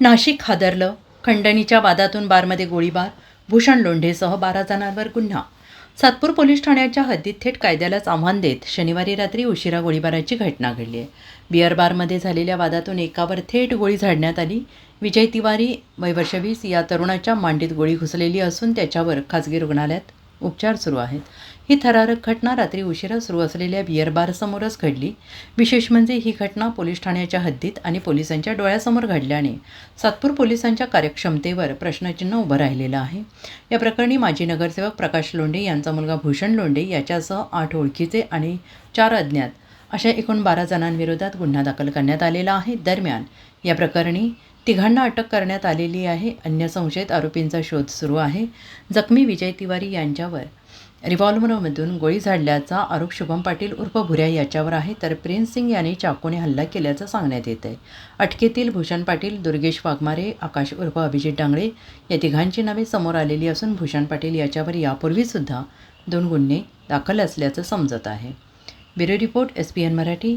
नाशिक हादरलं. खंडणीच्या वादातून बारमध्ये गोळीबार. भूषण लोंढेसह बारा जणांवर गुन्हा. सातपूर पोलीस ठाण्याच्या हद्दीत थेट कायद्यालाच आव्हान देत शनिवारी रात्री उशिरा गोळीबाराची घटना घडली आहे बिअर बारमध्ये झालेल्या वादातून एकावर थेट गोळी झाडण्यात आली. विजय तिवारी वयवर्ष वीस या तरुणाच्या मांडीत गोळी घुसलेली असून त्याच्यावर खासगी रुग्णालयात उपचार सुरू आहेत. ही थरारक घटना रात्री उशिरा सुरू असलेल्या बिअर बारसमोरच घडली. विशेष म्हणजे ही घटना पोलीस ठाण्याच्या हद्दीत आणि पोलिसांच्या डोळ्यासमोर घडल्याने सातपूर पोलिसांच्या कार्यक्षमतेवर प्रश्नचिन्ह उभं राहिलेलं आहे. या प्रकरणी माजी नगरसेवक प्रकाश लोंढे यांचा मुलगा भूषण लोंढे याच्यासह आठ ओळखीचे आणि चार अज्ञात अशा एकूण बारा जणांविरोधात गुन्हा दाखल करण्यात आलेला आहे. दरम्यान या प्रकरणी तिघांना अटक करण्यात आलेली आहे. अन्य संशयित आरोपींचा शोध सुरू आहे. जखमी विजय तिवारी यांच्यावर रिव्हॉल्व्हरमधून गोळी झाडल्याचा आरोप शुभम पाटील उर्फ भुऱ्या याच्यावर आहे. तर प्रिन्स सिंग यांनी चाकूने हल्ला केल्याचं सांगण्यात येत आहे अटकेतील भूषण पाटील दुर्गेश वाघमारे आकाश उर्फ अभिजित डांगळे या तिघांची नावे समोर आलेली असून भूषण पाटील याच्यावर यापूर्वीसुद्धा दोन गुन्हे दाखल असल्याचं समजत आहे. Bureau report S P N Marathi